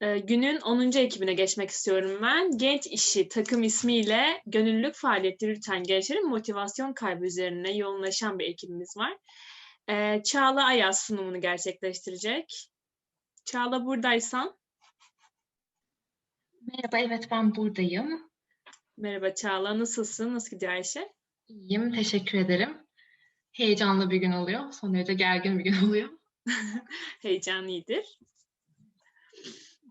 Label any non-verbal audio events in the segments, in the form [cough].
Ee, günün 10. ekibine geçmek istiyorum ben. Genç işi takım ismiyle gönüllülük faaliyetleri yürüten gençlerin motivasyon kaybı üzerine yoğunlaşan bir ekibimiz var. Ee, Çağla Ayaz sunumunu gerçekleştirecek. Çağla buradaysan. Merhaba, evet ben buradayım. Merhaba Çağla, nasılsın? Nasıl gidiyor Ayşe? İyiyim, teşekkür ederim. Heyecanlı bir gün oluyor. Son derece gergin bir gün oluyor. [laughs] Heyecan iyidir.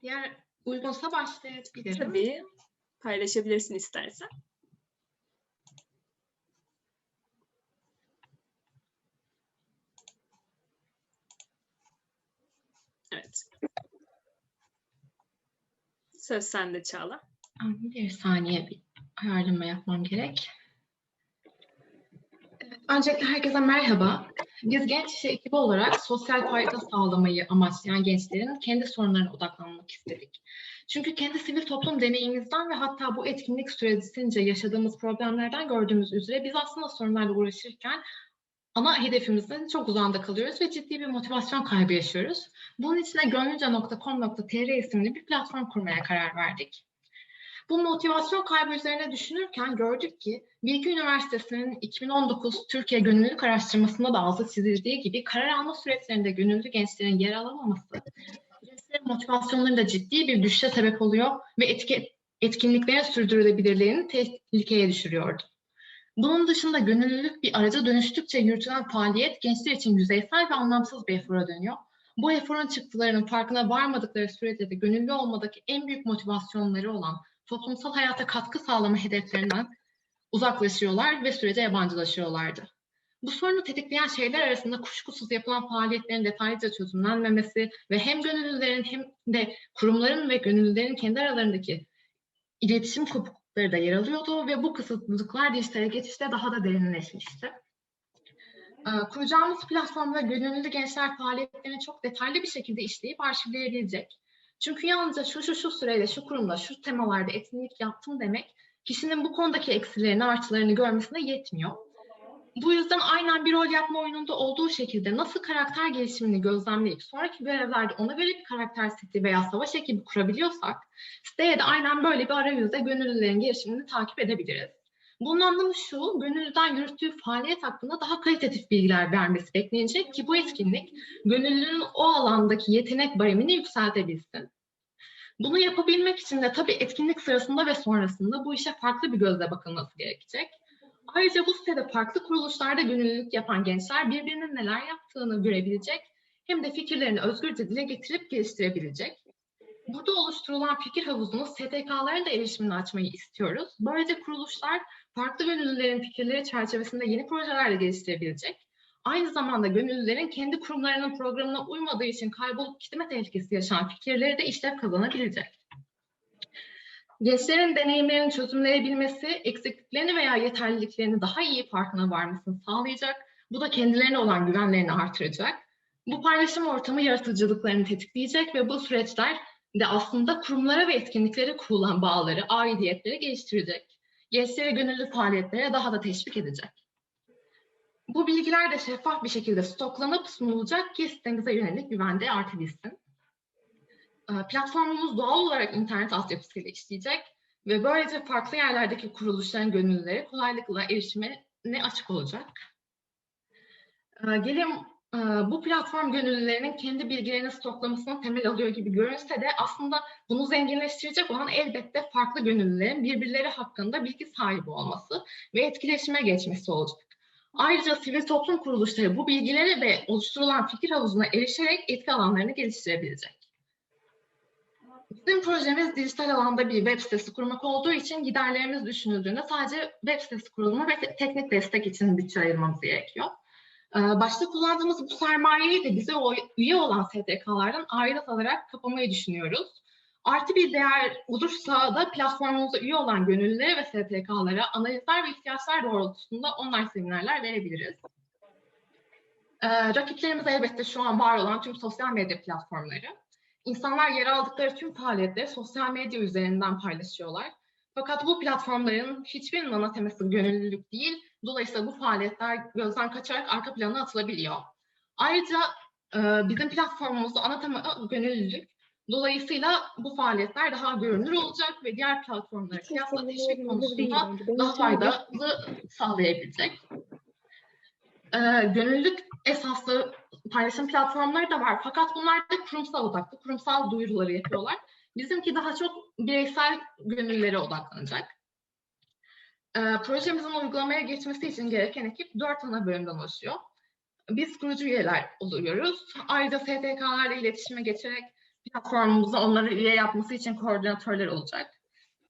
Diğer uygunsa başlayabilirim. Tabii paylaşabilirsin istersen. Evet. Söz sende Çağla. Bir saniye bir ayarlama yapmam gerek. Öncelikle herkese merhaba. Biz genç işi ekibi olarak sosyal fayda sağlamayı amaçlayan gençlerin kendi sorunlarına odaklanmak istedik. Çünkü kendi sivil toplum deneyimimizden ve hatta bu etkinlik süresince yaşadığımız problemlerden gördüğümüz üzere biz aslında sorunlarla uğraşırken ana hedefimizin çok uzağında kalıyoruz ve ciddi bir motivasyon kaybı yaşıyoruz. Bunun için de gönlünce.com.tr isimli bir platform kurmaya karar verdik. Bu motivasyon kaybı üzerine düşünürken gördük ki Bilgi Üniversitesi'nin 2019 Türkiye Gönüllülük Araştırması'nda da altı çizildiği gibi karar alma süreçlerinde gönüllü gençlerin yer alamaması, gençlerin motivasyonlarında ciddi bir düşüşe sebep oluyor ve etki, etkinliklerin sürdürülebilirliğini tehlikeye düşürüyordu. Bunun dışında gönüllülük bir araca dönüştükçe yürütülen faaliyet gençler için yüzeysel ve anlamsız bir efora dönüyor. Bu eforun çıktılarının farkına varmadıkları sürece de gönüllü olmadaki en büyük motivasyonları olan toplumsal hayata katkı sağlama hedeflerinden uzaklaşıyorlar ve sürece yabancılaşıyorlardı. Bu sorunu tetikleyen şeyler arasında kuşkusuz yapılan faaliyetlerin detaylıca çözümlenmemesi ve hem gönüllülerin hem de kurumların ve gönüllülerin kendi aralarındaki iletişim kopuklukları da yer alıyordu ve bu kısıtlılıklar dijitale geçişte daha da derinleşmişti. Kuracağımız platformda gönüllü gençler faaliyetlerini çok detaylı bir şekilde işleyip arşivleyebilecek. Çünkü yalnızca şu şu şu süreyle şu kurumda şu temalarda etkinlik yaptım demek kişinin bu konudaki eksilerini artılarını görmesine yetmiyor. Bu yüzden aynen bir rol yapma oyununda olduğu şekilde nasıl karakter gelişimini gözlemleyip sonraki görevlerde ona göre bir karakter seti veya savaş ekibi kurabiliyorsak siteye de aynen böyle bir arayüzde gönüllülerin gelişimini takip edebiliriz. Bunun anlamı şu, gönüllüden yürüttüğü faaliyet hakkında daha kalitatif bilgiler vermesi beklenecek ki bu etkinlik gönüllünün o alandaki yetenek baremini yükseltebilsin. Bunu yapabilmek için de tabii etkinlik sırasında ve sonrasında bu işe farklı bir gözle bakılması gerekecek. Ayrıca bu sitede farklı kuruluşlarda gönüllülük yapan gençler birbirinin neler yaptığını görebilecek hem de fikirlerini özgürce dile getirip geliştirebilecek. Burada oluşturulan fikir havuzunu STK'ların da erişimini açmayı istiyoruz. Böylece kuruluşlar farklı gönüllülerin fikirleri çerçevesinde yeni projeler de geliştirebilecek. Aynı zamanda gönüllülerin kendi kurumlarının programına uymadığı için kaybolup gitme tehlikesi yaşanan fikirleri de işlev kazanabilecek. Gençlerin deneyimlerini çözümleyebilmesi, eksikliklerini veya yeterliliklerini daha iyi farkına varmasını sağlayacak. Bu da kendilerine olan güvenlerini artıracak. Bu paylaşım ortamı yaratıcılıklarını tetikleyecek ve bu süreçler de aslında kurumlara ve etkinliklere kurulan bağları, aidiyetleri geliştirecek. Gençlere gönüllü faaliyetlere daha da teşvik edecek. Bu bilgiler de şeffaf bir şekilde stoklanıp sunulacak ki sitemize yönelik güvende artabilsin. Platformumuz doğal olarak internet altyapısıyla işleyecek ve böylece farklı yerlerdeki kuruluşların gönüllüleri kolaylıkla erişime ne açık olacak. Gelin bu platform gönüllülerinin kendi bilgilerini stoklamasına temel alıyor gibi görünse de aslında bunu zenginleştirecek olan elbette farklı gönüllülerin birbirleri hakkında bilgi sahibi olması ve etkileşime geçmesi olacak. Ayrıca sivil toplum kuruluşları bu bilgilere ve oluşturulan fikir havuzuna erişerek etki alanlarını geliştirebilecek. Bizim projemiz dijital alanda bir web sitesi kurmak olduğu için giderlerimiz düşünüldüğünde sadece web sitesi kurulumu ve teknik destek için bütçe ayırmamız gerekiyor. Başta kullandığımız bu sermayeyi de bize üye olan STK'lardan ayrıt alarak kapamayı düşünüyoruz. Artı bir değer olursa da platformumuza üye olan gönüllülere ve STK'lara analizler ve ihtiyaçlar doğrultusunda online seminerler verebiliriz. Ee, rakiplerimiz elbette şu an var olan tüm sosyal medya platformları. İnsanlar yer aldıkları tüm faaliyetleri sosyal medya üzerinden paylaşıyorlar. Fakat bu platformların hiçbirinin ana teması gönüllülük değil, dolayısıyla bu faaliyetler gözden kaçarak arka plana atılabiliyor. Ayrıca e, bizim platformumuzda ana tema gönüllülük Dolayısıyla bu faaliyetler daha görünür olacak ve diğer platformlara kıyasla teşvik konusunda daha faydalı sağlayabilecek. Ee, gönüllülük esaslı paylaşım platformları da var. Fakat bunlar da kurumsal odaklı, kurumsal duyuruları yapıyorlar. Bizimki daha çok bireysel gönüllere odaklanacak. Ee, projemizin uygulamaya geçmesi için gereken ekip dört ana bölümden oluşuyor. Biz kurucu üyeler oluyoruz. Ayrıca STK'larla iletişime geçerek platformumuza onları üye yapması için koordinatörler olacak.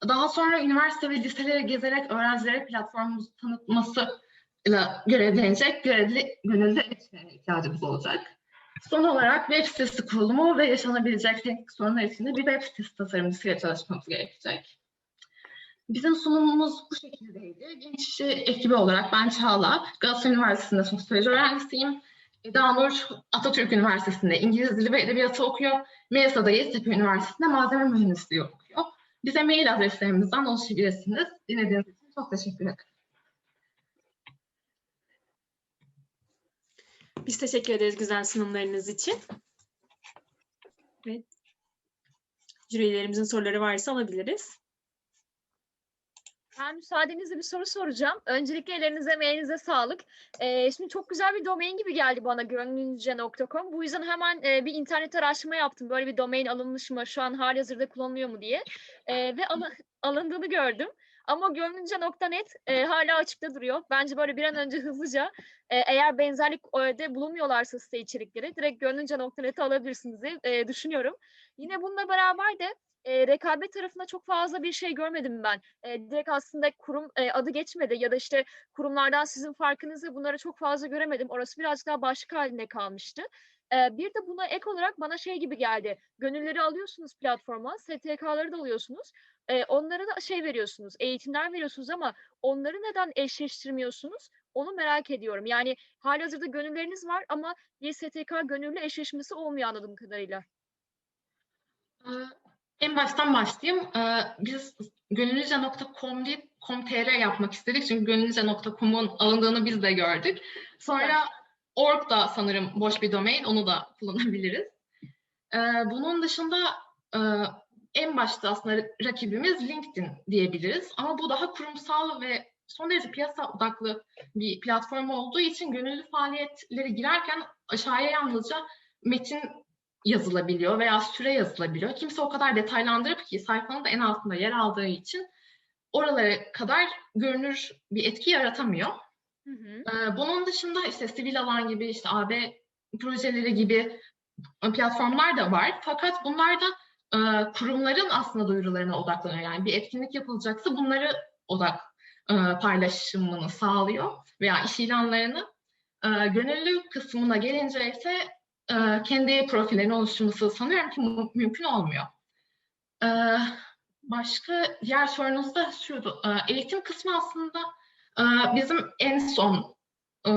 Daha sonra üniversite ve liselere gezerek öğrencilere platformumuzu tanıtması ile görevlenecek görevli gönüllü etkilere ihtiyacımız olacak. Son olarak web sitesi kurulumu ve yaşanabilecek teknik sorunlar için bir web sitesi tasarımcısıyla çalışmamız gerekecek. Bizim sunumumuz bu şekildeydi. Genç ekibi olarak ben Çağla, Galatasaray Üniversitesi'nde sosyoloji öğrencisiyim. Eda Nur Atatürk Üniversitesi'nde İngiliz Dili ve Edebiyatı okuyor. Melisa'da Yeditepe Üniversitesi'nde malzeme mühendisliği okuyor. Bize mail adreslerimizden ulaşabilirsiniz. Dinlediğiniz için çok teşekkür ederim. Biz teşekkür ederiz güzel sunumlarınız için. Evet. Jürilerimizin soruları varsa alabiliriz. Ben müsaadenizle bir soru soracağım. Öncelikle ellerinize, emeğinize sağlık. Ee, şimdi çok güzel bir domain gibi geldi bana gönlünce.com. Bu yüzden hemen e, bir internet araştırma yaptım. Böyle bir domain alınmış mı, şu an halihazırda kullanılıyor mu diye. Ee, ve al- alındığını gördüm. Ama gönlünce.net e, hala açıkta duruyor. Bence böyle bir an önce hızlıca e, eğer benzerlik de bulunmuyorlarsa site içerikleri direkt gönlünce.net'e alabilirsiniz diye e, düşünüyorum. Yine bununla beraber de e, rekabet tarafında çok fazla bir şey görmedim ben. E, direkt aslında kurum e, adı geçmedi ya da işte kurumlardan sizin farkınızı bunları çok fazla göremedim. Orası birazcık daha başka halinde kalmıştı. E, bir de buna ek olarak bana şey gibi geldi. Gönülleri alıyorsunuz platforma, STK'ları da alıyorsunuz. E, onlara da şey veriyorsunuz, eğitimler veriyorsunuz ama onları neden eşleştirmiyorsunuz? Onu merak ediyorum. Yani halihazırda gönülleriniz var ama bir STK gönüllü eşleşmesi olmuyor anladığım kadarıyla. En baştan başlayayım. Biz gönüllüce.com .com.tr yapmak istedik. Çünkü gönüllüce.com'un alındığını biz de gördük. Sonra org da sanırım boş bir domain. Onu da kullanabiliriz. Ee, Bunun dışında e, en başta aslında rakibimiz LinkedIn diyebiliriz. Ama bu daha kurumsal ve son derece piyasa odaklı bir platform olduğu için gönüllü faaliyetleri girerken aşağıya yalnızca metin yazılabiliyor veya süre yazılabiliyor. Kimse o kadar detaylandırıp ki sayfanın da en altında yer aldığı için oralara kadar görünür bir etki yaratamıyor. Hı hı. Ee, Bunun dışında işte sivil alan gibi işte AB projeleri gibi platformlar da var. Fakat bunlar da e, kurumların aslında duyurularına odaklanıyor. Yani bir etkinlik yapılacaksa bunları odak e, paylaşımını sağlıyor veya iş ilanlarını. E, Gönüllü kısmına gelince ise kendi profillerini oluşturması sanıyorum ki mü- mümkün olmuyor. Başka diğer sorunuz da şuydu. E, Eğitim kısmı aslında bizim en son e,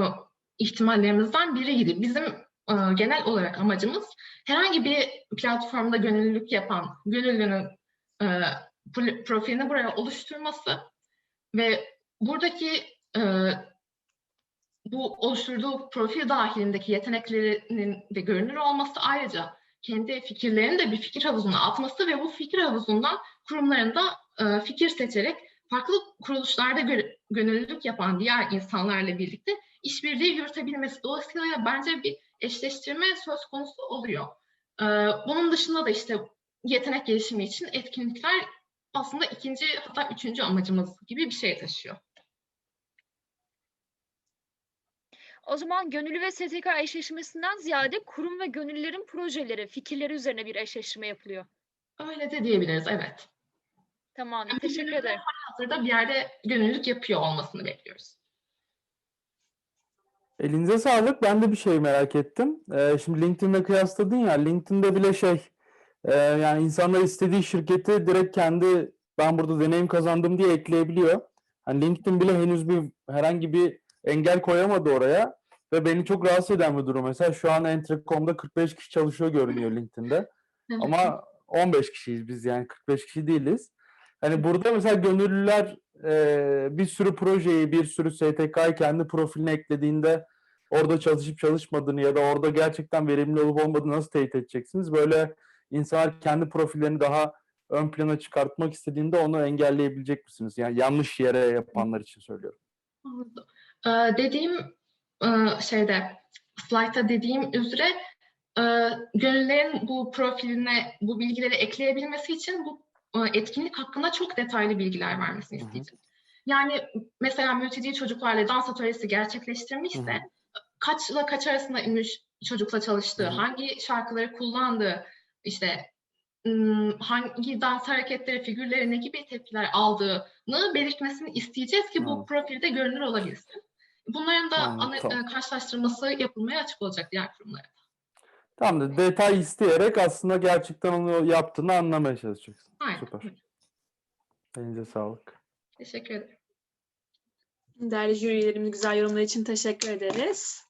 ihtimallerimizden biriydi. Bizim e, genel olarak amacımız herhangi bir platformda gönüllülük yapan gönüllünün e, pro- profilini buraya oluşturması ve buradaki bu oluşturduğu profil dahilindeki yeteneklerinin de görünür olması ayrıca kendi fikirlerini de bir fikir havuzuna atması ve bu fikir havuzundan kurumlarında fikir seçerek farklı kuruluşlarda gö- gönüllülük yapan diğer insanlarla birlikte işbirliği yürütebilmesi. Dolayısıyla bence bir eşleştirme söz konusu oluyor. E, bunun dışında da işte yetenek gelişimi için etkinlikler aslında ikinci hatta üçüncü amacımız gibi bir şey taşıyor. O zaman gönüllü ve STK eşleşmesinden ziyade kurum ve gönüllülerin projeleri, fikirleri üzerine bir eşleştirme yapılıyor. Öyle de diyebiliriz, evet. Yani Teşekkür ederim. Hazırda bir yerde gönüllülük yapıyor olmasını bekliyoruz. Elinize sağlık. Ben de bir şey merak ettim. Ee, şimdi LinkedIn'le kıyasladın ya. LinkedIn'de bile şey e, yani insanlar istediği şirketi direkt kendi ben burada deneyim kazandım diye ekleyebiliyor. Hani LinkedIn bile henüz bir herhangi bir engel koyamadı oraya ve beni çok rahatsız eden bir durum. Mesela şu an Entrecom'da 45 kişi çalışıyor görünüyor LinkedIn'de. Ama 15 kişiyiz biz yani 45 kişi değiliz. Hani burada mesela gönüllüler e, bir sürü projeyi, bir sürü STK'yı kendi profiline eklediğinde orada çalışıp çalışmadığını ya da orada gerçekten verimli olup olmadığını nasıl teyit edeceksiniz? Böyle insanlar kendi profillerini daha ön plana çıkartmak istediğinde onu engelleyebilecek misiniz? Yani yanlış yere yapanlar için söylüyorum. Ee, dediğim e, şeyde slaytta dediğim üzere e, gönüllülerin bu profiline bu bilgileri ekleyebilmesi için bu etkinlik hakkında çok detaylı bilgiler vermesini Hı hı. isteyeceğim. Yani mesela mülteci çocuklarla dans atölyesi gerçekleştirmişse Hı hı. kaçla kaç arasında çocukla çalıştığı, Hı hı. hangi şarkıları kullandığı, işte hangi dans hareketleri, figürleri ne gibi tepkiler aldığını belirtmesini isteyeceğiz ki bu Anladım. profilde görünür olabilsin. Bunların da Anladım, ana- tamam. e, karşılaştırması yapılmaya açık olacak diğer kurumlara. Tamam da detay isteyerek aslında gerçekten onu yaptığını anlamaya çalışacaksın. Aynen. Süper. Elinize sağlık. Teşekkür ederim. Değerli jürilerimiz güzel yorumlar için teşekkür ederiz.